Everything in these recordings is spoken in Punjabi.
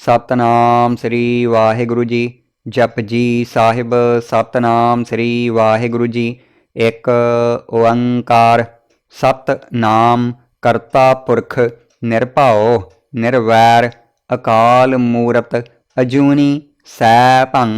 ਸਤਨਾਮ ਸ੍ਰੀ ਵਾਹਿਗੁਰੂ ਜੀ। ਜਪ ਜੀ ਸਾਹਿਬ, ਸਤਨਾਮ ਸ੍ਰੀ ਵਾਹਿਗੁਰੂ ਜੀ। ਇੱਕ ਓੰਕਾਰ, ਸਤਨਾਮ ਕਰਤਾ ਪੁਰਖ ਨਿਰਭਉ, ਨਿਰਵੈਰ, ਅਕਾਲ ਮੂਰਤ, ਅਜੂਨੀ ਸੈਭੰ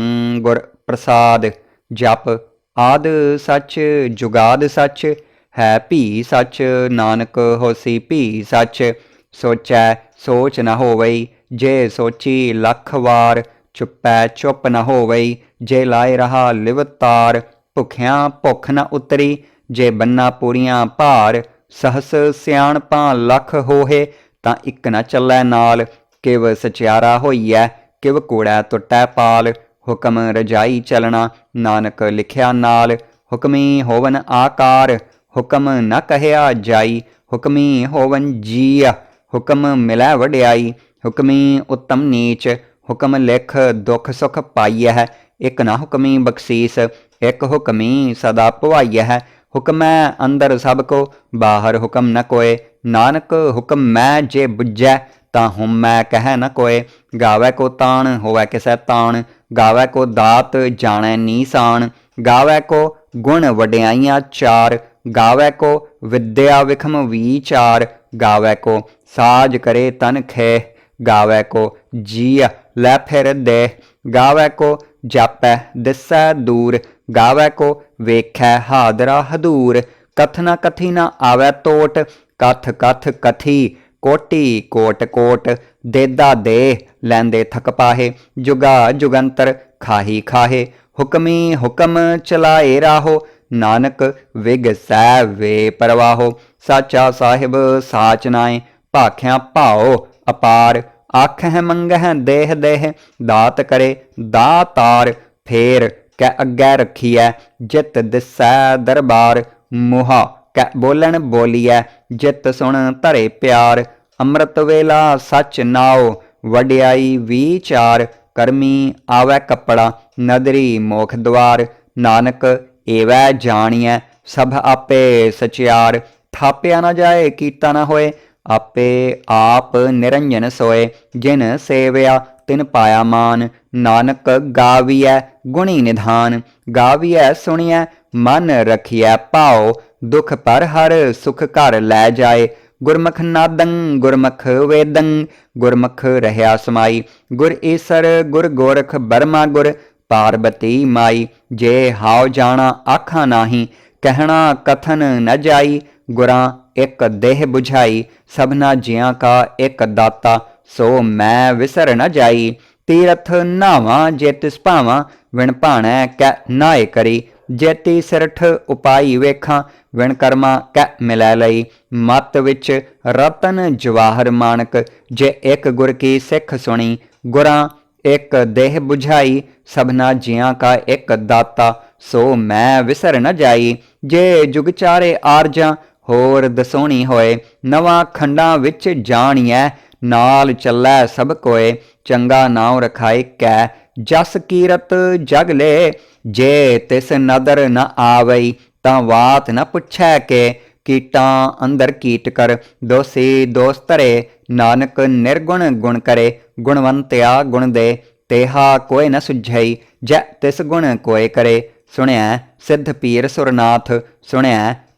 ਗੁਰ ਪ੍ਰਸਾਦ, ਜਪ ਆਦ ਸੱਚ, ਜੁਗਾਦ ਸੱਚ, ਹੈ ਭੀ ਸੱਚ, ਨਾਨਕ ਹੋਸੀ ਭੀ ਸੱਚ, ਸੋਚੈ ਸੋਚ ਨਾ ਹੋਵਈ ਜੇ ਸੋਚੀ ਲੱਖ ਵਾਰ, ਚੁੱਪੈ ਚੁੱਪ ਨ ਹੋਵਈ, ਜੇ ਲਾਏ ਰਹਾ ਲਿਵਤਾਰ ਭੁਖਿਆਂ ਭੁੱਖ ਨ ਉਤਰੀ, ਜੇ ਬੰਨਾ ਪੂਰੀਆਂ ਭਾਰ, ਸਹਸ ਸਿਆਣਪਾਂ ਲੱਖ ਹੋਹੇ, ਤਾਂ ਇੱਕ ਨ ਚੱਲੈ ਨਾਲ, ਕਿਵ ਸਚਿਆਰਾ ਹੋਈਐ, ਕਿਵ ਕੂੜੈ ਟੁੱਟੈ ਪਾਲ, ਹੁਕਮ ਰਜਾਈ ਚਲਣਾ ਨਾਨਕ ਲਿਖਿਆ ਨਾਲ, ਹੁਕਮੀ ਹੋਵਨ ਆਕਾਰ, ਹੁਕਮ ਨ ਕਹਿਆ ਜਾਈ, ਹੁਕਮੀ ਹੋਵਨ ਜੀਆ ਹੁਕਮ ਮਿਲੈ ਵਡਿਆਈ ਹੁਕਮੀ ਉਤਮ ਨੀਚ, ਹੁਕਮ ਲਿਖ ਦੁਖ ਸੁਖ ਪਾਈਐ ਇਕ ਨਾ ਹੁਕਮੀ ਬਖਸ਼ੀਸ, ਇਕ ਹੁਕਮੀ ਸਦਾ ਭਵਾਈਐ ਹੁਕਮੈ ਅੰਦਰ ਸਭ ਕੋ, ਬਾਹਰ ਹੁਕਮ ਨ ਕੋਏ। ਨਾਨਕ ਹੁਕਮ ਮੈਂ ਜੇ ਬੁੱਝੈ, ਤਾਂ ਹੁਮ ਮੈਂ ਕਹਿ ਨ ਕੋਏ। ਗਾਵੇ ਕੋ ਤਾਣ, ਹੋਵੇ ਕਿਸੈ ਤਾਣ। ਗਾਵੇ ਕੋ ਦਾਤ, ਜਾਣੈ ਨੀਸਾਨ ਗਾਵੇ ਕੋ ਗੁਣ ਵਡਿਆਈਆਂ ਚਾਰ। ਗਾਵੇ ਕੋ ਵਿਦਿਆ ਵਿਖਮ ਵਿਚਾਰ ਗਾਵੇ ਕੋ ਸਾਜ ਕਰੇ ਤਨ ਖੇ। ਗਾਵੇ ਕੋ ਜੀਅ ਲੈ ਫਿਰ ਦੇ ਗਾਵੇ ਕੋ ਜਾਪੈ ਦਿਸੈ ਦੂਰ। ਗਾਵੇ ਕੋ ਵੇਖੈ ਹਾਦਰਾ ਹਦੂਰ। ਕਥਨਾ ਕਥੀ ਨਾ ਆਵੈ ਤੋਟ। ਕਥ ਕਥ ਕਥੀ, ਕੋਟੀ ਕੋਟ ਕੋਟ। ਦੇਦਾ ਦੇ, ਲੈਂਦੇ ਥਕ ਪਾਹੇ। ਜੁਗਾ ਜੁਗੰਤਰ ਖਾਹੀ ਖਾਹੇ। ਹੁਕਮੀ ਹੁਕਮ ਚਲਾਏ ਰਾਹੋ। ਨਾਨਕ ਵਿਗ ਸੈ ਵੇ ਪਰਵਾਹੋ। ਸਾਚਾ ਸਾਹਿਬ ਸਾਚ ਨਾਏ ਭਾਖਿਆਂ ਭਾਓ ਅਪਾਰ ਆਖ ਆਖਹਿ ਮੰਗਹਿ, ਦੇਹ ਦੇਹ, ਦਾਤ ਕਰੇ, ਦਾਤਾਰ, ਫੇਰ ਕੈ ਅੱਗੇ ਰੱਖੀਐ, ਜਿਤ ਦਿਸੈ ਦਰਬਾਰ, ਮੋਹਾ ਕੈ ਬੋਲਣ ਬੋਲੀਐ, ਜਿਤ ਸੁਣ ਧਰੇ ਪਿਆਰ, ਅੰਮ੍ਰਿਤ ਵੇਲਾ ਸਚ ਨਾਉ, ਵਡਿਆਈ ਵਿਚਾਰ, ਕਰਮੀ ਆਵੈ ਕੱਪੜਾ, ਨਦਰੀ ਮੋਖ ਦਵਾਰ, ਨਾਨਕ ਏਵੈ ਜਾਣੀਐ, ਸਭ ਆਪੇ ਸਚਿਆਰ, ਥਾਪਿਆ ਨਾ ਜਾਏ, ਕੀਤਾ ਨਾ ਹੋਏ ਆਪੇ ਆਪ ਨਿਰੰਜਨ ਸੋਏ, ਜਿਨ ਸੇਵਿਆ ਤਿਨ ਪਾਇਆ ਮਾਨ। ਨਾਨਕ ਗਾਵੀਐ ਗੁਣੀ ਨਿਧਾਨ, ਗਾਵੀਐ ਸੁਣੀਐ ਮਨ ਰਖੀਐ ਭਾਉ। ਦੁਖ ਪਰ ਹਰ ਸੁਖ ਘਰ ਲੈ ਜਾਏ। ਗੁਰਮੁਖ ਨਾਦੰ, ਗੁਰਮੁਖ ਵੇਦੰ, ਗੁਰਮੁਖ ਰਹਿਆ ਸਮਾਈ। ਗੁਰ ਈਸਰ, ਗੁਰ ਗੋਰਖ ਬਰਮਾ ਗੁਰ, ਪਾਰਬਤੀ ਮਾਈ। ਜੇ ਹਾਉ ਜਾਣਾ ਆਖਾਂ ਨਾਹੀ, ਕਹਿਣਾ ਕਥਨ ਨ ਜਾਈ। ਗੁਰਾਂ, ਇੱਕ ਦੇਹ 부ਝਾਈ ਸਭਨਾ ਜੀਆਂ ਕਾ ਇੱਕ ਦਾਤਾ, ਸੋ ਮੈਂ ਵਿਸਰ ਨ ਜਾਈ। ਤੀਰਥ ਨਾਵਾਂ ਜੇ ਤਿਸ ਭਾਵਾਂ, ਵਿਣ ਭਾਣੈ ਕੈ ਨਾਏ ਕਰੀ। ਜੇਤੀ ਸਿਰਠ ਉਪਾਈ ਵੇਖਾਂ, ਵਿਣ ਕਰਮਾ ਕੈ ਮਿਲੈ ਲਈ। ਮਤ ਵਿੱਚ ਰਤਨ ਜਵਾਹਰ ਮਾਨਕ, ਜੇ ਇੱਕ ਗੁਰ ਕੀ ਸਿੱਖ ਸੁਣੀ। ਗੁਰਾਂ, ਇੱਕ ਦੇਹ 부ਝਾਈ ਸਭਨਾ ਜੀਆਂ ਕਾ ਇੱਕ ਦਾਤਾ, ਸੋ ਮੈਂ ਵਿਸਰ ਨ ਜਾਈ। ਜੇ ਜੁਗ ਚਾਰੇ ਆਰਜਾਂ ਹੋਰ ਦਸੋਣੀ ਹੋਏ, ਨਵਾਂ ਖੰਡਾਂ ਵਿੱਚ ਜਾਣੀਐ, ਨਾਲ ਚੱਲੈ ਸਭ ਕੋਏ, ਚੰਗਾ ਨਾਉ ਰਖਾਇ ਕੈ, ਜਸ ਕੀਰਤ ਜਗ ਲੈ, ਜੇ ਤਿਸ ਨਦਰ ਨ ਆਵਈ, ਤਾਂ ਬਾਤ ਨ ਪੁੱਛੈ ਕੇ, ਕੀਟਾਂ ਅੰਦਰ ਕੀਟ ਕਰ, ਦੋਸੀ ਦੋਸਤਰੇ ਨਾਨਕ ਨਿਰਗੁਣ ਗੁਣ ਕਰੇ, ਗੁਣਵੰਤਿਆ ਗੁਣ ਦੇ, ਤੇਹਾ ਕੋਇ ਨ ਸੁਝਈ, ਜੈ ਤਿਸ ਗੁਣ ਕੋਇ ਕਰੇ ਸੁਣਿਆ ਸਿੱਧ ਪੀਰ ਸੁਰਨਾਥ ਸੁਣਿਆ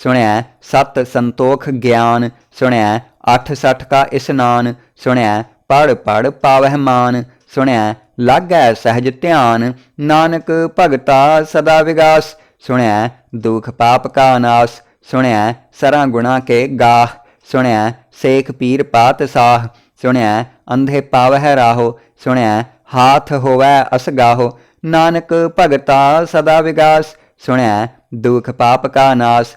ਸੁਣਿਆ ਸਤ ਸੰਤੋਖ ਗਿਆਨ ਸੁਣਿਆ ਅੱਠ ਸੱਠ ਕਾ ਇਸਨਾਨ ਸੁਣਿਆ ਪੜ ਪੜ ਪਾਵਹਿ ਮਾਨ ਸੁਣਿਆ ਲਾਗੈ ਸਹਿਜ ਧਿਆਨ ਨਾਨਕ ਭਗਤਾ ਸਦਾ ਵਿਗਾਸ ਸੁਣਿਆ ਦੁਖ ਪਾਪ ਕਾ ਨਾਸ ਸੁਣਿਆ ਸਰਾਂ ਗੁਣਾ ਕੇ ਗਾਹ ਸੁਣਿਆ ਸੇਖ ਪੀਰ ਪਾਤ ਸਾਹ ਸੁਣਿਆ ਅੰਧੇ ਪਾਵਹਿ ਰਾਹੋ ਸੁਣਿਆ ਹਾਥ ਹੋਵੈ ਅਸਗਾਹੋ ਨਾਨਕ ਭਗਤਾ ਸਦਾ ਵਿਗਾਸ ਸੁਣਿਆ ਦੁਖ ਪਾਪ ਕਾ ਨਾਸ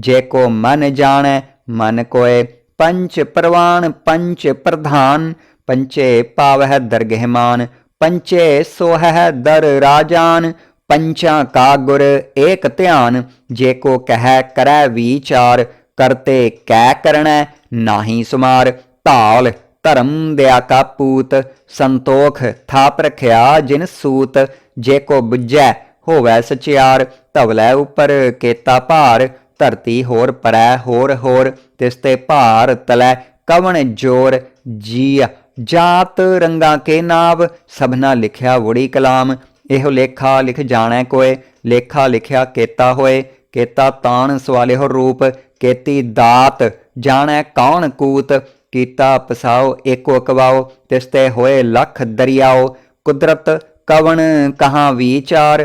ਜੇ ਕੋ ਮਨ ਜਾਣੈ, ਮਨ ਕੋਏ ਪੰਚ ਪ੍ਰਵਾਨ, ਪੰਚ ਪ੍ਰਧਾਨ, ਪੰਚੇ ਪਾਵਹਿ ਦਰਗਹਿਮਾਨ, ਪੰਚੇ ਸੋਹੈ ਦਰ ਰਾਜਾਨ, ਪੰਚਾਂ ਕਾ ਗੁਰ ਏਕ ਧਿਆਨ, ਜੇ ਕੋ ਕਹਿ ਕਰੈ ਵਿਚਾਰ ਕਰਤੇ ਕੈ ਕਰਣੈ ਨਾਹੀ ਸੁਮਾਰ, ਧਾਲ ਧਰਮ ਦਿਆ ਕਾ ਪੂਤ, ਸੰਤੋਖ ਥਾਪ ਰਖਿਆ ਜਿਨ ਸੂਤ, ਜੇ ਕੋ ਬੁੱਝੈ ਹੋਵੈ ਸਚਿਆਰ, ਧਵਲੇ ਉਪਰ ਕੇਤਾ ਭਾਰ ਧਰਤੀ ਹੋਰ ਪਰੈ, ਹੋਰ ਹੋਰ, ਤਿਸ ਤੇ ਭਾਰ ਤਲੈ, ਕਵਣ ਜੋਰ ਜੀਅ। ਜਾਤ ਰੰਗਾ ਕੇ ਨਾਵ, ਸਭਨਾ ਲਿਖਿਆ ਵੜੀ ਕਲਾਮ। ਇਹੋ ਲੇਖਾ ਲਿਖ ਜਾਣੈ ਕੋਏ, ਲੇਖਾ ਲਿਖਿਆ ਕੇਤਾ ਹੋਏ। ਕੇਤਾ ਤਾਣ ਸਵਾਲਿਓ ਰੂਪ, ਕੇਤੀ ਦਾਤ, ਜਾਣੈ ਕੌਣ ਕੂਤ। ਕੀਤਾ ਪਸਾਓ, ਏਕੋ ਕਵਾਓ, ਤਿਸ ਤੇ ਹੋਏ ਲਖ ਦਰਿਆਓ। ਕੁਦਰਤ ਕਵਣ ਕਹਾਂ ਵਿਚਾਰ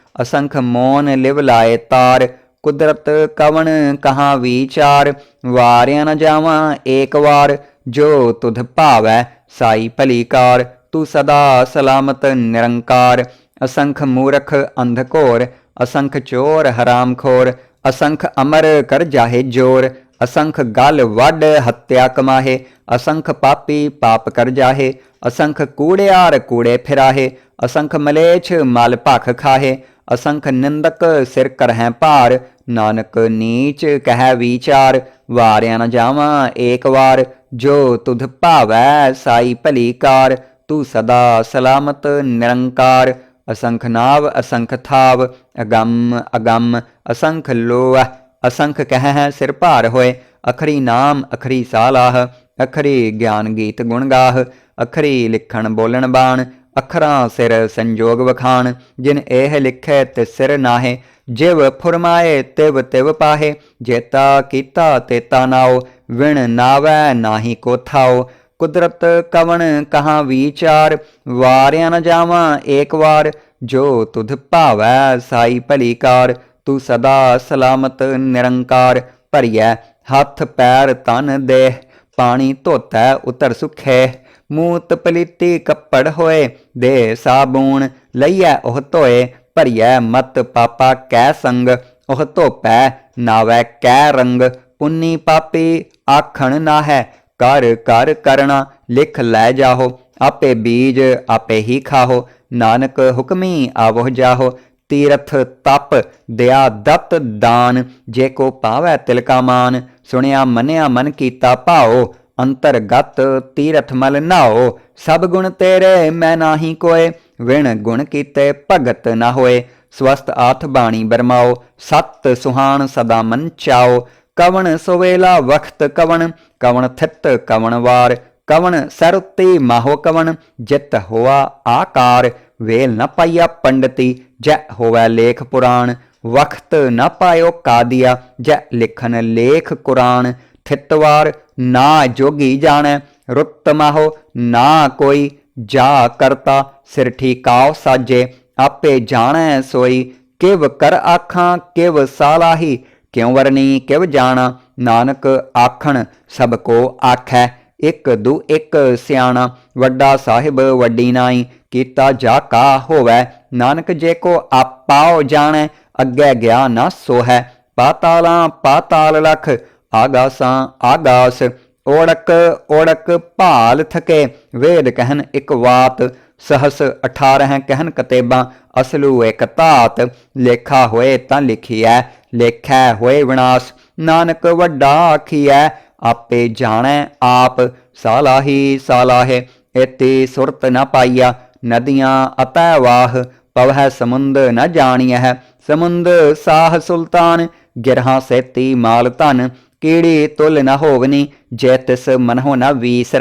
ਅਸੰਖ ਮੋਨ ਲਿਵ ਲਾਏ ਤਾਰ, ਕੁਦਰਤ ਕਵਣ ਕਹਾਂ ਵਿਚਾਰ, ਵਾਰਿਆ ਨ ਜਾਵਾਂ ਏਕ ਵਾਰ, ਜੋ ਤੁਧ ਭਾਵੈ ਸਾਈ ਭਲੀ ਕਾਰ ਤੂੰ ਸਦਾ ਸਲਾਮਤ ਨਿਰੰਕਾਰ। ਅਸੰਖ ਮੂਰਖ ਅੰਧਕੋਰ ਅਸੰਖ ਚੋਰ ਹਰਾਮਖੋਰ ਅਸੰਖ ਅਮਰ ਕਰ ਜਾਹੇ ਜੋਰ, ਅਸੰਖ ਗਲ ਵੱਡ ਹੱਤਿਆ ਕਮਾਹੇ, ਅਸੰਖ ਪਾਪੀ ਪਾਪ ਕਰ ਜਾਹੇ, ਅਸੰਖ ਕੂੜਿਆਰ ਕੂੜੇ ਫਿਰਾਹੇ, ਅਸੰਖ ਮਲੇਛ ਮਲ ਭਖ ਖਾਹੇ ਅਸੰਖ ਨਿੰਦਕ ਸਿਰ ਕਰਹਿ ਭਾਰ, ਨਾਨਕ ਨੀਚ ਕਹਿ ਵਿਚਾਰ, ਵਾਰਿਆ ਨਾ ਜਾਵਾਂ ਏਕ ਵਾਰ, ਜੋ ਤੁਧ ਭਾਵੈ ਸਾਈ ਭਲੀ ਕਾਰ, ਤੂੰ ਸਦਾ ਸਲਾਮਤ ਨਿਰੰਕਾਰ, ਅਸੰਖ ਨਾਵ, ਅਸੰਖ ਥਾਵ, ਅਗੰਮ ਅਗੰਮ, ਅਸੰਖ ਲੋਹ ਅਸੰਖ ਕਹਿ ਸਿਰ ਭਾਰ ਹੋਏ, ਅਖਰੀ ਨਾਮ, ਅਖਰੀ ਸਾਲਾਹ, ਅਖਰੀ ਗਿਆਨ ਗੀਤ ਗੁਣ ਗਾਹ, ਅਖਰੀ ਲਿਖਣ ਬੋਲਣ ਬਾਣ ਅਖਰਾਂ ਸਿਰ ਸੰਜੋਗ ਵਖਾਣ, ਜਿਨ ਇਹ ਲਿਖੈ ਤੇ ਸਿਰ ਨਾਹੇ, ਜਿਵ ਫੁਰਮਾਏ ਤਿਵ ਤਿਵ ਪਾਹੇ, ਜੇਤਾ ਕੀਤਾ ਤੇਤਾ ਨਾਉ, ਵਿਣ ਨਾਵੈ ਨਾਹੀ ਕੋ ਥਾਉ। ਕੁਦਰਤ ਕਵਣ ਕਹਾਂ ਵਿਚਾਰ, ਵਾਰਿਆ ਨ ਜਾਵਾਂ ਏਕ ਵਾਰ, ਜੋ ਤੁਧ ਭਾਵੈ ਸਾਈ ਭਲੀ ਕਾਰ ਤੂੰ ਸਦਾ ਸਲਾਮਤ ਨਿਰੰਕਾਰ, ਭਰੀਐ ਹੱਥ ਪੈਰ ਤਨ ਦੇਹ, ਪਾਣੀ ਧੋਤੈ ਉਤਰ ਸੁਖੈ। ਮੂਤ ਪਲੀਤੀ ਕੱਪੜ ਹੋਏ, ਦੇ ਸਾਬੂਣ ਲਈਐ ਉਹ ਧੋਏ, ਭਰੀਐ ਮਤ ਪਾਪਾ ਕੈ ਸੰਗ, ਉਹ ਧੋਪੈ ਨਾਵੈ ਕੈ ਰੰਗ, ਪੁੰਨੀ ਪਾਪੀ ਆਖਣ ਨਾ ਹੈ ਕਰ ਕਰ ਕਰਣਾ ਲਿਖ ਲੈ ਜਾਹੋ, ਆਪੇ ਬੀਜ ਆਪੇ ਹੀ ਖਾਹੋ, ਨਾਨਕ ਹੁਕਮੀ ਆਵੋ ਜਾਹੋ, ਤੀਰਥ ਤਪ ਦਇਆ ਦਤ ਦਾਨ, ਜੇ ਕੋ ਪਾਵੈ ਤਿਲਕਾ ਮਾਨ, ਸੁਣਿਆ ਮੰਨਿਆ ਮਨ ਕੀਤਾ ਭਾਓ ਅੰਤਰਗਤ ਤੀਰਥ ਮਲ ਨਾਓ, ਸਭ ਗੁਣ ਤੇਰੇ ਮੈਂ ਨਾਹੀ ਕੋਏ, ਵਿਣ ਗੁਣ ਕੀਤੇ ਭਗਤ ਨਾ ਹੋਏ ਸਵਸਤ ਆਥ ਬਾਣੀ ਬਰਮਾਓ, ਸਤ ਸੁਹਾਣ ਸਦਾ ਮਨ ਚਾਓ, ਕਵਣ ਸੁਵੇਲਾ ਵਖਤ ਕਵਣ ਕਵਣ ਥਿਤ ਕਵਣ ਵਾਰ, ਕਵਣ ਸਰੁੱਤੀ ਮਾਹੋ ਕਵਣ, ਜਿਤ ਹੋਆ ਆਕਾਰ, ਵੇਲ ਨ ਪਾਈਆ ਪੰਡਤੀ, ਜੈ ਹੋਵੈ ਲੇਖ ਪੁਰਾਣ, ਵਖਤ ਨ ਪਾਇਓ ਕਾਦੀਆ, ਜੈ ਲਿਖਨ ਲੇਖ ਕੁਰਾਨ ਥਿਤਵਾਰ ਨਾ ਜੋਗੀ ਜਾਣੈ, ਰੁੱਤ ਮਾਹੋ ਨਾ ਕੋਈ ਜਾ ਕਰਤਾ, ਸਿਰ ਠੀਕਾਉ ਸਾਜੇ, ਆਪੇ ਜਾਣੈ ਸੋਈ, ਕਿਵ ਕਰ ਆਖਾਂ, ਕਿਵ ਸਾਲਾਹੀ, ਕਿਉ ਵਰਨੀ ਕਿਵ ਜਾਣਾ, ਨਾਨਕ ਆਖਣ, ਸਭ ਕੋ ਆਖੈ, ਇੱਕ ਦੂ ਇਕ ਸਿਆਣਾ, ਵੱਡਾ ਸਾਹਿਬ ਵੱਡੀ ਨਾਈ, ਕੀਤਾ ਜਾ ਕਾ ਹੋਵੈ, ਨਾਨਕ ਜੇ ਕੋ ਆਪਾਓ ਜਾਣੈ, ਅੱਗੇ ਗਿਆ ਨਾ ਸੋ ਹੈ ਪਾਤਾਲਾਂ ਪਾਤਾਲ ਲਖ ਆਗਾਸਾਂ, ਆਗਾਸ ਓੜਕ ਓੜਕ ਭਾਲ ਥਕੇ, ਵੇਦ ਕਹਿਨ ਇਕ ਵਾਤ, ਸਹਸ 18 ਕਹਿਨ ਕਤੇਬਾਂ, ਅਸਲੂ ਇਕ ਧਾਤ, ਲੇਖਾ ਹੋਏ ਤਾਂ ਲਿਖੀਐ, ਲੇਖੈ ਹੋਏ ਵਿਨਾਸ਼, ਨਾਨਕ ਵੱਡਾ ਆਖੀਐ, ਆਪੇ ਜਾਣੈ ਆਪ, ਸਾਲਾਹੀ ਸਾਲਾਹੇ ਇਤੇ ਸੁਰਤ ਨ ਪਾਈਆ, ਨਦੀਆਂ ਅਤੈ ਵਾਹ, ਪਵਹਿ ਸਮੁੰਦ ਨ ਜਾਣੀਐ, ਸਮੁੰਦ ਸਾਹ ਸੁਲਤਾਨ, ਗਿਰਹਾ ਸੇਤੀ ਮਾਲ ਧਨ ਕੀੜੀ ਤੁਲ ਨ ਹੋਵਨੀ, ਜੈ ਤਿਸ ਮਨਹੁ ਨ ਵੀਸ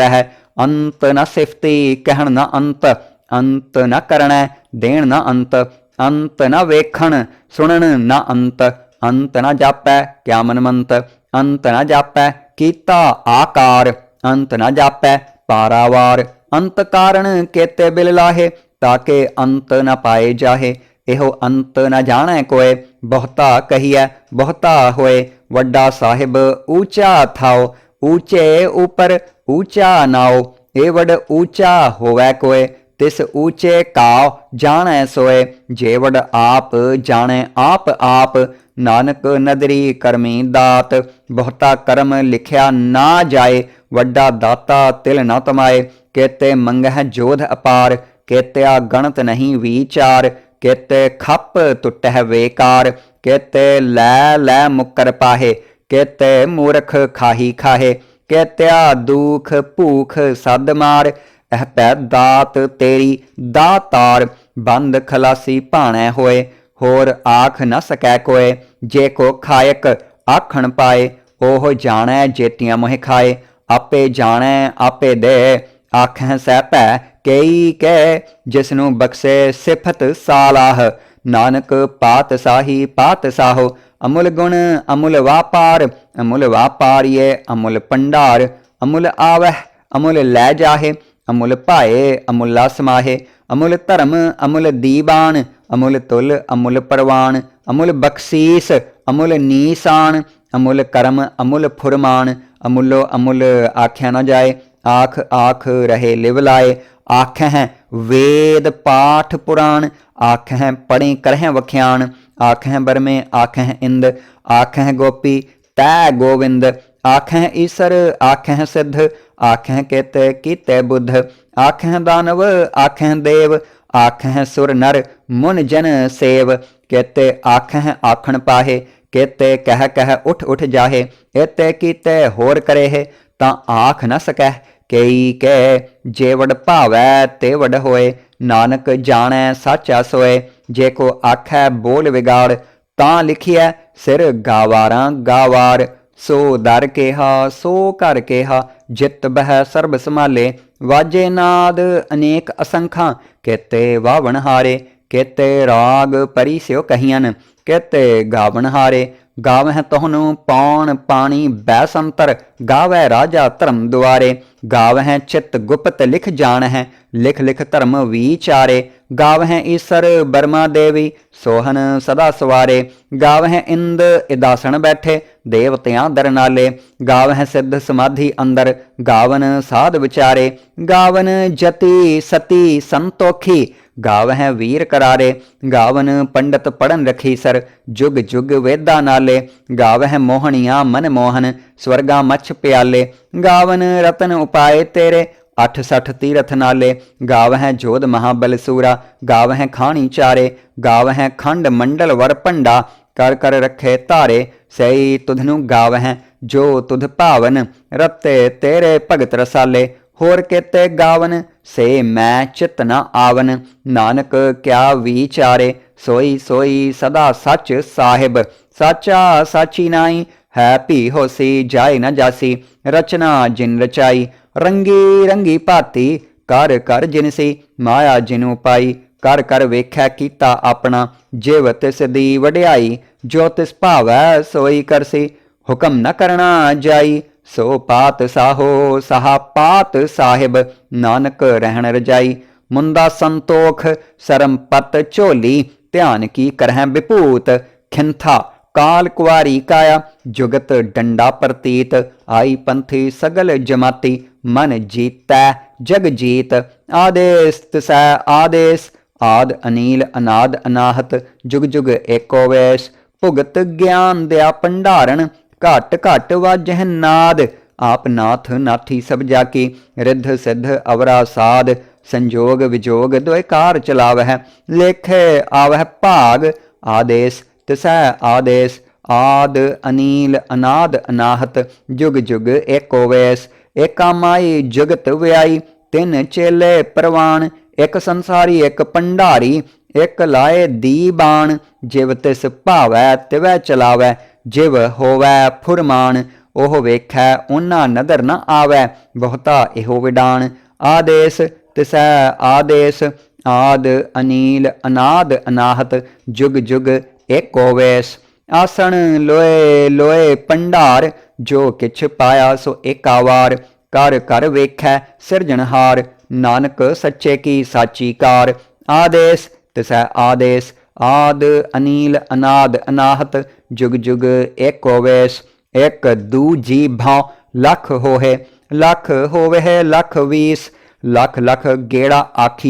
ਅੰਤ ਨ ਸਿਫਤੀ ਕਹਿਣ ਨ ਅੰਤ ਅੰਤ ਨ ਕਰਣੈ ਦੇਣ ਨ ਅੰਤ ਅੰਤ ਨ ਵੇਖਣ ਸੁਣਨ ਨ ਅੰਤ ਅੰਤ ਨ ਜਾਪੈ ਕਿਆ ਮਨਮੰਤ, ਅੰਤ ਨ ਜਾਪੈ ਕੀਤਾ ਆਕਾਰ, ਅੰਤ ਨ ਜਾਪੈ ਪਾਰਾਵਾਰ। ਅੰਤ ਕਾਰਣ ਕੇਤੇ ਬਿਲ ਲਾਹੇ ਤਾਕੇ ਅੰਤ ਨ ਪਾਏ ਜਾਹੇ। ਇਹੋ ਅੰਤ ਨ ਜਾਣੈ ਕੋਏ ਬਹੁਤਾ ਕਹੀਐ, ਬਹੁਤਾ ਹੋਏ ਵੱਡਾ ਸਾਹਿਬ ਊਚਾ ਥਾਓ ਊਚੇ ਉਪਰ ਊਚਾ ਨਾਓ ਏ ਵਡ ਊਚਾ ਹੋਵੈ ਕੋਏ ਤਿਸ ਊਚੇ ਕਾਉ ਜਾਣੈ ਸੋਏ ਜੇ ਆਪ ਜਾਣੈ ਆਪ ਆਪ, ਨਾਨਕ ਨਦਰੀ ਕਰਮੀ ਦਾਤ, ਬਹੁਤਾ ਕਰਮ ਲਿਖਿਆ ਨਾ ਜਾਏ, ਵੱਡਾ ਦਾਤਾ ਤਿਲ ਨਾ ਤਮਾਏ, ਕੇਤੇ ਮੰਗਹਿ ਜੋਧ ਅਪਾਰ, ਕੇਤਿਆ ਗਣਤ ਨਹੀਂ ਵਿਚਾਰ ਕੇਤੇ ਖੱਪ ਟੁੱਟਹਿ ਵੇਕਾਰ, ਕੇਤੇ ਲੈ ਲੈ ਮੁਕਰ ਪਾਹੇ, ਕੇਤੇ ਮੂਰਖ ਖਾਹੀ ਖਾਹੇ, ਕੇਤਿਆ ਦੁਖ ਭੂਖ ਸਦ ਮਾਰ ਇਹ ਪੈ ਦਾਤ ਤੇਰੀ ਦਾਤਾਰ ਬੰਦ ਖਲਾਸੀ ਭਾਣੈ ਹੋਏ, ਹੋਰ ਆਖ ਨ ਸਕੈ ਕੋਏ, ਜੇ ਕੋ ਖਾਇਕ ਆਖਣ ਪਾਏ, ਉਹ ਜਾਣੈ ਜੇਤੀਆਂ ਮੋਹਿ ਖਾਏ, ਆਪੇ ਜਾਣੈ ਆਪੇ ਦੇ ਆਖੈ ਸਹਿ ਭੈ, ਕਈ ਕੈ, ਜਿਸਨੂੰ ਬਖਸ਼ੇ ਸਿਫਤ ਸਾਲਾਹ। ਨਾਨਕ ਪਾਤ ਸਾਹੀ ਪਾਤ ਸਾਹੋ, ਅਮੁਲ ਗੁਣ ਅਮੁਲ ਵਾਪਾਰ, ਅਮੁਲ ਵਾਪਾਰੀਏ ਅਮੁਲ ਪੰਡਾਰ। ਅਮੁਲ ਆਵਹਿ, ਅਮੁਲ ਲੈ ਜਾਹੇ, ਅਮੁਲ ਭਾਏ, ਅਮੁੱਲਾ ਸਮਾਹੇ ਅਮੁਲ ਧਰਮ, ਅਮੁਲ ਦੀਬਾਨ, ਅਮੁਲ ਤੁਲ, ਅਮੁਲ ਪਰਵਾਨ। ਅਮੁਲ ਬਖਸ਼ੀਸ, ਅਮੁਲ ਨੀਸਾਨ। ਅਮੁਲ ਕਰਮ, ਅਮੁਲ ਫੁਰਮਾਨ। ਅਮੁੱਲੋ ਅਮੁਲ ਆਖਿਆ ਨਾ ਜਾਏ ਆਖ ਆਖ ਰਹੇ ਲਿਵ ਲਾਏ, ਆਖਹਿ ਵੇਦ ਪਾਠ ਪੁਰਾਣ, ਆਖਹਿ ਪੜ੍ਹੇ ਕਰਹਿ ਵਖਿਆਣ, ਆਖਹਿ ਬਰਮੇ, ਆਖਹਿ ਇੰਦ, ਆਖਹਿ ਗੋਪੀ, ਤੈ ਗੋਵਿੰਦ, ਆਖਹਿ ਈਸਰ, ਆਖਹਿ ਸਿੱਧ, ਆਖਹਿ ਕਿਤੇ ਕੀਤੇ ਬੁੱਧ, ਆਖਹਿ ਦਾਨਵ, ਆਖਹਿ ਦੇਵ, ਆਖਹਿ ਸੁਰ ਨਰ, ਮੁਨ ਜਨ ਸੇਵ, ਕੇਤੇ ਆਖਹਿ ਆਖਣ ਪਾਹੇ, ਕੇਤੇ ਕਹਿ ਕਹਿ ਉਠ ਉਠ ਜਾਹੇ ਇਤੇ ਕੀਤੇ ਹੋਰ ਕਰੇ ਤਾਂ ਆਖ ਨਾ ਸਕੈ ਕਈ ਕਹਿ, ਜੇ ਭਾਵੈ ਤੇ ਹੋਏ, ਨਾਨਕ ਜਾਣੈ ਸਾਚਾ ਸੋਏ ਜੇ ਕੋ ਆਖੈ ਬੋਲ ਵਿਗਾੜ, ਤਾਂ ਲਿਖਿਐ, ਸਿਰ ਗਾਵਾਰਾਂ ਗਾਵਾਰ, ਸੋ ਦਰ ਕੇਹਾ, ਸੋ ਘਰ ਕੇਹਾ, ਜਿਤ ਬਹਿ ਸਰਬ ਸਮਾਲੇ ਵਾਜੇ ਨਾਦ ਅਨੇਕ ਅਸੰਖਾਂ, ਕੇਤੇ ਵਾਵਣ ਹਾਰੇ, ਕੇਤੇ ਰਾਗ ਪਰੀ ਸਿਓ ਕਹੀਆਂ ਕੇਤੇ ਗਾਵਣ ਹਾਰੇ ਗਾਵਹਿ ਤੋਹਨੂੰ ਪੌਣ ਪਾਣੀ ਬੈ ਸੰਤਰ ਗਾਵੈ ਰਾਜਾ ਧਰਮ ਦੁਆਰੇ, ਗਾਵਹਿ ਚਿਤ ਗੁਪਤ ਲਿਖ ਜਾਣ ਹੈ ਲਿਖ ਲਿਖ ਧਰਮ ਵਿਚਾਰੇ ਗਾਵਹਿ ਈਸਰ ਬਰਮਾ ਦੇਵੀ ਸੋਹਨ ਸਦਾ ਸਵਾਰੇ। ਗਾਵਹਿ ਇੰਦ ਇਦਾਸਣ ਬੈਠੇ, ਦੇਵਤਿਆਂ ਦਰ ਨਾਲੇ ਗਾਵਹਿ ਸਿੱਧ ਸਮਾਧੀ ਅੰਦਰ, ਗਾਵਨ ਸਾਧ ਵਿਚਾਰੇ। ਗਾਵਨ ਜਤੀ ਸਤੀ ਸੰਤੋਖੀ, ਗਾਵਹਿ ਵੀਰ ਕਰਾਰੇ। ਗਾਵਨ ਪੰਡਤ ਪੜਨ ਰਖੀ ਸਰ, ਜੁਗ ਜੁਗ ਵੇਦਾ ਨਾਲੇ। ਗਾਵਹਿ ਮੋਹਣੀਆਂ ਮਨ ਮੋਹਨ, ਸਵਰਗਾ ਮੱਛ ਪਿਆਲੇ। ਗਾਵਨ ਰਤਨ ਉਪਾਏ ਤੇਰੇ ਅਠ ਸਠ ਤੀਰਥ ਨਾਲੇ, ਗਾਵਹਿ ਜੋਧ ਮਹਾਬਲ ਸੂਰਾ, ਗਾਵਹਿ ਖਾਣੀ ਚਾਰੇ, ਗਾਵਹਿ ਖੰਡ ਮੰਡਲ ਵਰ ਭੰਡਾ, ਕਰ ਕਰ ਰੱਖੇ ਧਾਰੇ, ਸਈ ਤੁਧਨੂੰ ਗਾਵਹਿ, ਜੋ ਤੁਧ ਭਾਵਨ, ਰਤੇ ਤੇਰੇ ਭਗਤ ਰਸਾਲੇ, ਹੋਰ ਕੇਤੇ ਗਾਵਨ, ਸੇ ਮੈਂ ਚਿਤ ਨ ਆਵਨ, ਨਾਨਕ ਕਿਆ ਵਿਚਾਰੇ, ਸੋਈ ਸੋਈ ਸਦਾ ਸੱਚ ਸਾਹਿਬ, ਸਾਚਾ ਸਾਚੀ ਨਾਈ ਹੈ ਭੀ ਹੋਸੀ ਜਾਏ ਨ ਜਾਸੀ, ਰਚਨਾ ਜਿਨ ਰਚਾਈ ਰੰਗੀ ਰੰਗੀ ਭਾਤੀ, ਕਰ ਕਰ ਜਿਨਸੀ ਮਾਇਆ ਜਿਨੂ ਪਾਈ ਕਰ ਕਰ ਵੇਖੈ ਕੀਤਾ ਆਪਣਾ, ਜਿਵ ਤਿਸ ਦੀ ਵਡਿਆਈ, ਜੋ ਤਿਸ ਭਾਵੈ ਸੋਈ ਕਰਸੀ ਹੁਕਮ ਨ ਕਰਨਾ ਜਾਈ, ਸੋ ਪਾਤ ਸਾਹੋ, ਸਹਾ ਪਾਤ ਸਾਹਿਬ, ਨਾਨਕ ਰਹਿਣ ਰਜਾਈ। ਮੁੰਦਾ ਸੰਤੋਖ, ਸਰਮ ਪਤ ਝੋਲੀ, ਧਿਆਨ ਕੀ ਕਰਹਿ ਵਿਭੂਤ ਖਿੰਥਾ ਕਾਲ ਕੁਵਾਰੀ ਕਾਇਆ, ਜੁਗਤ ਡੰਡਾ ਪ੍ਰਤੀਤ। ਆਈ ਪੰਥੀ ਸਗਲ ਜਮਾਤੀ, ਮਨ ਜੀਤੈ, ਜਗ ਜੀਤ। ਆਦੇਸ ਤਸੈ ਆਦੇਸ, ਆਦ ਅਨੀਲ ਅਨਾਦ ਅਨਾਹਤ। ਜੁਗ ਜੁਗ ਏਕੋ ਵੈਸ, ਭੁਗਤ ਗਿਆਨ ਦਿਆ ਭੰਡਾਰਨ। ਘਟ ਘਟ ਵਾਜਹਿ ਨਾਦ, ਆਪ ਨਾਥ ਨਾਥੀ ਸਭ ਜਾ ਕੀ ਰਿੱਧ ਸਿੱਧ ਅਵਰਾ ਸਾਧ, ਸੰਜੋਗ ਵਿਜੋਗ ਦੋਇ ਕਾਰ ਚਲਾਵਹਿ। ਲੇਖੇ ਆਵਹਿ ਭਾਗ, ਆਦੇਸ ਤਿਸੈ ਆਦੇਸ, ਆਦ, ਅਨੀਲ, ਅਨਾਦ, ਅਨਾਹਤ, ਜੁਗ ਜੁਗ, ਏਕੋ ਵੈਸ ਏਕਾ ਮਾਈ ਜਗਤ ਵਿਆਈ, ਤਿੰਨ ਚੇਲੇ ਪ੍ਰਵਾਨ ਇੱਕ ਸੰਸਾਰੀ, ਇੱਕ ਭੰਡਾਰੀ ਇੱਕ ਲਾਏ ਦੀਬਾਨ, ਜਿਵ ਤਿਸ ਭਾਵੈ, ਤਿਵੈ ਚਲਾਵੈ, ਜਿਵ ਹੋਵੈ ਫੁਰਮਾਨ, ਉਹ ਵੇਖੈ, ਉਹਨਾਂ ਨਦਰ ਨ ਆਵੈ, ਬਹੁਤਾ ਇਹੋ ਵਿਡਾਨ। ਆਦੇਸ, ਤਿਸੈ ਆਦੇਸ, ਆਦ, ਅਨੀਲ, ਅਨਾਦ, ਅਨਾਹਤ, ਜੁਗ ਜੁਗ ਏਕੋ ਵੇਸ ਆਸਣ ਲੋਏ ਲੋਏ ਭੰਡਾਰ ਜੋ ਕਿਛ ਪਾਇਆ ਸੋ ਏਕਾਵਾਰ ਕਰ ਕਰ ਵੇਖੈ ਸਿਰਜਣਹਾਰ ਨਾਨਕ ਸੱਚੇ ਕੀ ਸਾਚੀ ਕਾਰ। ਆਦੇਸ, ਤਿਸੈ ਆਦੇਸ, ਆਦ ਅਨੀਲ ਅਨਾਦ ਅਨਾਹਤ, ਜੁਗ ਜੁਗ ਏਕੋ ਵੇਸ ਇਕ ਦੂਜੀ ਭਉ, ਲਖ ਹੋਏ ਲਖ ਹੋਵੇ ਲਖ ਵੀਸ। ਲਖ ਲਖ ਗੇੜਾ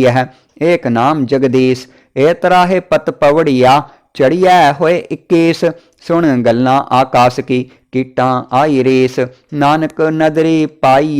ਹੈ, ਏਕ ਨਾਮ ਜਗਦੀਸ਼, ਏ ਤਰਾਹੇ ਪਤ ਪਵੜੀਆ ਚੜੀਐ ਹੋਏ 21 ਸੁਣ ਗੱਲਾਂ ਆਕਾਸ ਕੀ, ਕੀਟਾਂ ਆਈ ਰੇਸ। ਨਾਨਕ ਨਦਰੀ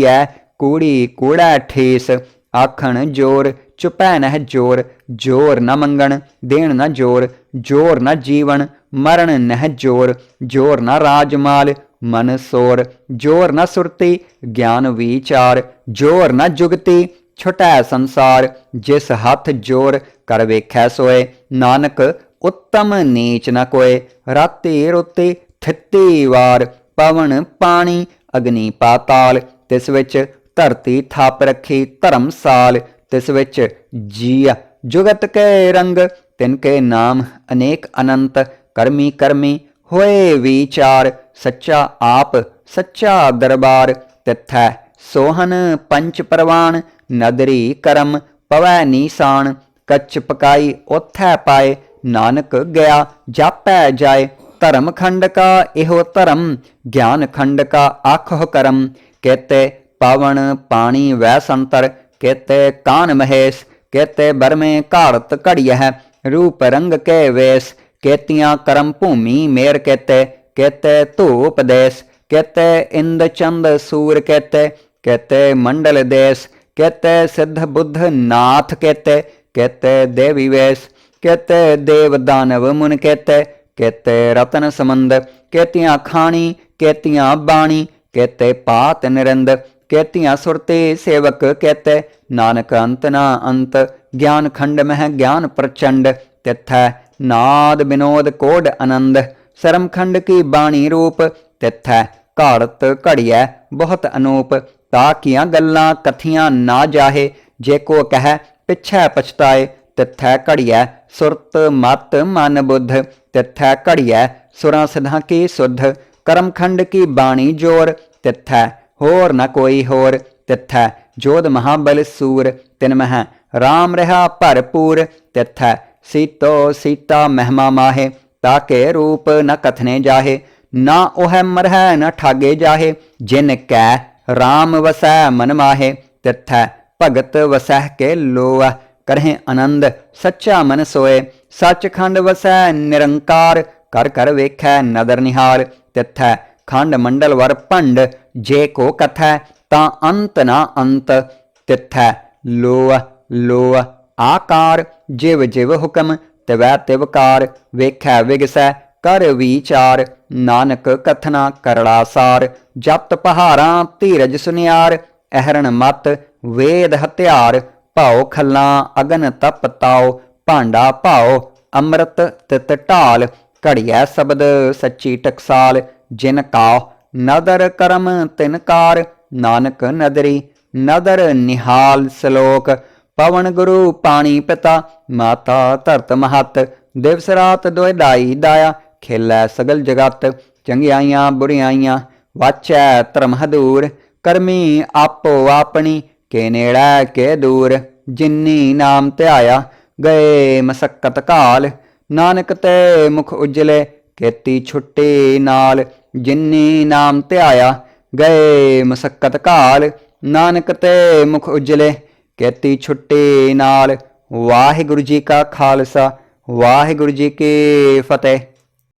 ਐ ਕੂੜੀ ਕੂੜਾ ਠੇਸ। ਆਖਣ ਜੋਰ, ਚੁਪੈ ਨਹਿ ਜੋਰ। ਜੋਰ ਨਾ ਮੰਗਣ, ਦੇਣ ਨਾ ਜੋਰ। ਜੋਰ ਨਾ ਜੀਵਨ, ਮਰਨ ਨਹਿ ਜੋਰ। ਜੋਰ ਨ ਰਾਜਮਾਲ, ਮਨ ਸੋਰ। ਜੋਰ ਨਾ ਸੁਰਤੀ, ਗਿਆਨ ਵਿਚਾਰ। ਜੋਰ ਨਾ ਜੁਗਤੀ, ਛਟੈ ਸੰਸਾਰ। ਜਿਸ ਹੱਥ ਜੋਰ, ਕਰ ਵੇਖੈ ਸੋਏ। ਨਾਨਕ ਉੱਤਮ ਨੀਚ ਨ ਕੋਏ। ਰਾਤੀ ਰੋਤੇ ਥਿੱਤੀ ਵਾਰ ਪਵਨ ਪਾਣੀ, ਅਗਨੀ ਪਾਤਾਲ। ਤਿਸ ਵਿੱਚ ਧਰਤੀ ਥਾਪ ਰੱਖੀ ਧਰਮਸਾਲ ਤਿਸ ਵਿੱਚ ਜੀਆ ਜੁਗਤ ਕੇ ਰੰਗ। ਤਿਨ ਕੇ ਨਾਮ ਅਨੇਕ ਅਨੰਤ। ਕਰਮੀ ਕਰਮੀ ਹੋਏ ਵਿਚਾਰ। ਸੱਚਾ ਆਪ, ਸੱਚਾ ਦਰਬਾਰ। ਤਿਥੈ ਸੋਹਨ ਪੰਚ ਪ੍ਰਵਾਨ। ਨਦਰੀ ਕਰਮ ਪਵੈ ਨੀਸਾਨ। ਕੱਚ ਪਕਾਈ ਉਥੈ ਪਾਏ। ਨਾਨਕ ਗਿਆ ਜਾਪੈ ਜਾਏ, ਧਰਮ ਖੰਡ ਕਾ ਇਹੋ ਧਰਮ, ਗਿਆਨ ਖੰਡ ਕਾ ਆਖੋ ਕਰਮ। ਕਹਤੇ ਪਾਵਨ ਪਾਣੀ ਵੈ ਸੰਤਰ, ਕਹਤੇ ਕਾਨ ਮਹੇਸ਼, ਕਹਤੇ ਬਰਮੇ ਘਾੜਤ ਘੜੀਐ, ਰੂਪ ਰੰਗ ਕੇ ਵੇਸ। ਕੇਤੀਆਂ ਕਰਮ ਭੂਮੀ ਮੇਰ ਕਹਤੇ ਕਹਤੇ ਧੂਪ ਦੇਸ। ਕਹਤੇ ਇੰਦ ਚੰਦ ਸੂਰ ਕਹਤੇ ਕਹਤੇ ਮੰਡਲ ਦੇਸ। ਕਹਤੇ ਸਿੱਧ ਬੁੱਧ ਨਾਥ ਕਹਤੇ ਕਹਤੇ ਦੇਵੀ ਵੇਸ। ਕਹਤੇ ਦੇਵ ਦਾਨਵ ਮੁਨ ਕਹਤੇ ਕਹਤੇ ਰਤਨ ਸਮੰਦ, ਕਹਤੀਆਂ ਖਾਣੀ, ਕਹਤੀਆਂ ਬਾਣੀ, ਕਹਤੇ ਪਾਤ ਨਿਰੰਦ, ਕਹਤੀਆਂ ਸੁਰਤੇ ਸੇਵਕ ਕਹਤੇ, ਨਾਨਕ ਅੰਤ ਨਾ ਅੰਤ, ਗਿਆਨ ਖੰਡ ਮਹਿ ਗਿਆਨ ਪ੍ਰਚੰਡ, ਤਿਥੈ ਨਾਦ ਬਿਨੋਦ ਕੋਡ ਆਨੰਦ ਸਰਮਖੰਡ ਕੀ ਬਾਣੀ ਰੂਪ, ਤਿਥੈ ਘਾੜਤ ਘੜੀਐ ਬਹੁਤ ਅਨੂਪ ਤਾਕੀਆਂ ਗੱਲਾਂ ਕਥੀਆਂ ਨਾ ਜਾਹੇ, ਜੇ ਕੋ ਕਹੈ ਪਿਛੈ ਪਛਤਾਏ ਤਿਥੈ ਘੜੀਐ ਸੁਰਤ ਮਤ ਮਨ ਬੁੱਧ ਤਿਥੈ ਘੜੀਐ ਸੁਰਾਂ ਸਿਧਾਂ ਕੀ ਸੁਧ ਕਰਮ ਖੰਡ ਕੀ ਬਾਣੀ ਜੋਰ ਤਿਥੈ ਹੋਰ ਨ ਕੋਈ ਹੋਰ ਤਿਥੈ ਜੋਧ ਮਹਾਬਲ ਸੂਰ ਤਿਨ ਮਹਿ RAM ਰਹਾ ਭਰਪੂਰ ਤਿਥੈ ਸੀਤੋ ਸੀਤਾ ਮਹਿਮਾ ਮਾਹੇ ਤਾਕੇ ਰੂਪ ਨ ਕਥਨੇ ਜਾਹੇ ਨਾ ਉਹ ਮਰਹਿ ਨ ਠਾਗੇ ਜਾਹੇ ਜਿਨ ਕੈ RAM ਵਸੈ ਮਨ ਮਾਹੇ ਤਿਥੈ ਭਗਤ ਵਸਹਿ ਕੇ ਲੋਆ ਕਰਹਿ ਆਨੰਦ, ਸੱਚਾ ਮਨ ਸੋਏ। ਸੱਚਖੰਡ ਵਸੈ ਨਿਰੰਕਾਰ ਕਰ ਕਰ ਵੇਖੈ ਨਦਰ ਨਿਹਾਲ। ਤਿਥੈ ਖੰਡ ਮੰਡਲ ਵਰ ਭੰਡ, ਜੇ ਕੋ ਕਥੈ ਤਾਂ ਅੰਤ ਨਾ ਅੰਤ। ਤਿਥੈ ਲੋਅ ਲੋਅ ਆਕਾਰ, ਜਿਵ ਜਿਵ ਹੁਕਮ, ਤਿਵੈ ਤਿਵਕਾਰ ਵੇਖੈ ਵਿਗਸੈ ਕਰ ਵਿਚਾਰ, ਨਾਨਕ ਕਥਨਾ ਕਰੜਾ ਸਾਰ। ਜਪਤ ਪਹਾਰਾਂ ਧੀਰਜ ਸੁਨਿਆਰ, ਅਹਰਣ ਮਤ ਵੇਦ ਹਥਿਆਰ। ਭਾਉ ਖੱਲਾਂ, ਅਗਨ ਤਪ ਤਾਉ ਭਾਂਡਾ ਭਾਉ ਅੰਮ੍ਰਿਤ ਤਿਤ ਢਾਲ, ਘੜੀਐ ਸ਼ਬਦ ਸੱਚੀ ਟਕਸਾਲ, ਜਿਨ ਕਾਉ ਨਦਰ ਕਰਮ ਤਿਨਕਾਰ ਨਾਨਕ ਨਦਰੀ, ਨਦਰ ਨਿਹਾਲ ਸ਼ਲੋਕ, ਪਵਨ ਗੁਰੂ ਪਾਣੀ ਪਿਤਾ, ਮਾਤਾ ਧਰਤ ਮਹਤ, ਦਿਵਸ ਰਾਤ ਦੋਇ ਦਾਈ ਦਾਇਆ, ਖੇਲੈ ਸਗਲ ਜਗਤ, ਚੰਗਿਆਈਆਂ ਬੁਰੀਆਈਆਂ, ਵਾਚੈ ਧਰਮ ਹਦੂਰ, ਕਰਮੀ ਆਪੋ ਆਪਣੀ ਕੇ ਨੇੜਾ ਕੇ ਦੂਰ, ਜਿਨੀ ਨਾਮ ਧਿਆਇਆ ਗਏ ਮਸਕਤ ਕਾਲ। ਨਾਨਕ ਤੇ ਮੁਖ ਉਜਲੇ ਕੇਤੀ ਛੁੱਟੀ ਨਾਲ, ਜਿਨੀ ਨਾਮ ਧਿਆਇਆ ਗਏ ਮਸਕਤ ਕਾਲ। ਨਾਨਕ ਤੇ ਮੁਖ ਉਜਲੇ ਕੇਤੀ ਛੁੱਟੀ ਨਾਲ। ਵਾਹਿਗੁਰੂ ਜੀ ਕਾ ਖਾਲਸਾ, ਵਾਹਿਗੁਰੂ ਜੀ ਕੀ ਫਤਿਹ।